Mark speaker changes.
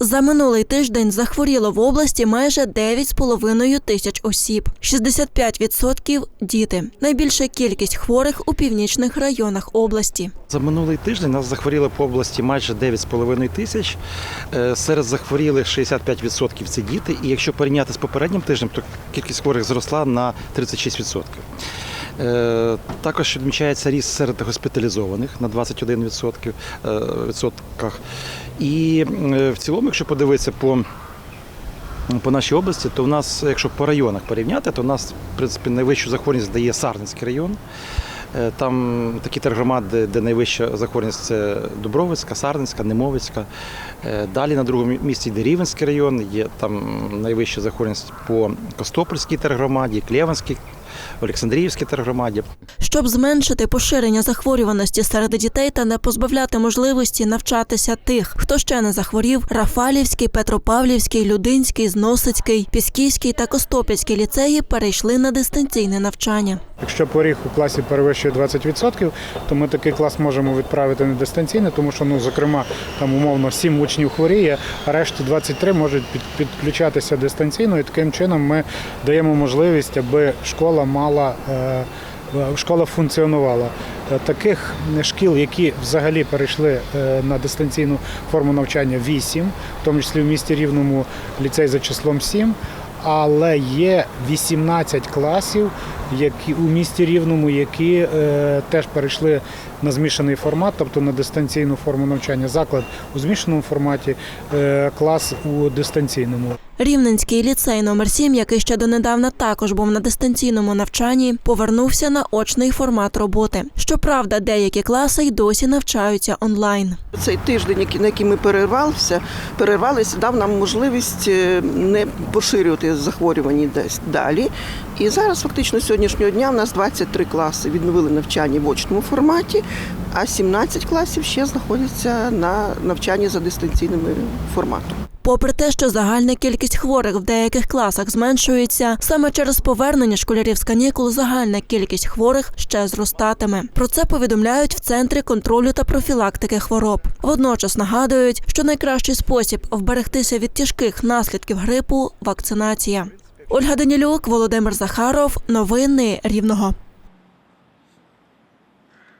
Speaker 1: За минулий тиждень захворіло в області майже 9,5 тисяч осіб. 65% – діти. Найбільша кількість хворих у північних районах області.
Speaker 2: За минулий тиждень нас захворіло по області майже 9,5 тисяч. Е, Серед захворілих 65% це діти. І якщо порівняти з попереднім тижнем, то кількість хворих зросла на 36%. Е, Також відмічається ріст серед госпіталізованих на 21%. е, відсотках. І е, в цілому, якщо подивитися по по нашій області, то в нас, якщо по районах порівняти, то у нас в принципі найвищу захворюваність дає Сарненський район. Там такі тергромади, де найвища захворюваність це Дубровицька, Сарненська, Немовицька. Далі на другому місці йде Рівенський район, є там найвища захворюваність по Костопольській тергромаді, Клєванській, Олександріївській тергромаді.
Speaker 1: Щоб зменшити поширення захворюваності серед дітей та не позбавляти можливості навчатися тих, хто ще не захворів, Рафалівський, Петропавлівський, Людинський, Зносицький, Пісківський та Костопільський ліцеї перейшли на дистанційне навчання.
Speaker 3: Якщо поріг у класі перевищує 20%, то ми такий клас можемо відправити на дистанційне, тому що, ну, зокрема, там умовно 7 учнів хворіє, а решті 23 можуть під- підключатися дистанційно, і таким чином ми даємо можливість, аби школа мала. е, Школа функціонувала. Е, Таких шкіл, які взагалі перейшли е, на дистанційну форму навчання 8, в тому числі в місті Рівному ліцей за числом 7, але є 18 класів, які у місті Рівному, які е, теж перейшли на змішаний формат, тобто на дистанційну форму навчання. Заклад у змішаному форматі, е, клас у дистанційному.
Speaker 1: Рівненський ліцей номер 7 який ще донедавна також був на дистанційному навчанні, повернувся на очний формат роботи. Щоправда, деякі класи й досі навчаються онлайн.
Speaker 4: Цей тиждень, на який ми перервалися, перервалися, дав нам можливість е, не поширювати захворювання десь далі. І зараз, фактично, сьогоднішнього дня у нас 23 класи відновили навчання в очному форматі, а 17 класів ще знаходяться на навчанні за дистанційним форматом.
Speaker 1: Попри те, що загальна кількість хворих в деяких класах зменшується, саме через повернення школярів з канікул загальна кількість хворих ще зростатиме. Про це повідомляють в центрі контролю та профілактики хвороб. Водночас нагадують, що найкращий спосіб вберегтися від тяжких наслідків грипу вакцинація. Ольга Данілюк, Володимир Захаров. Новини Рівного.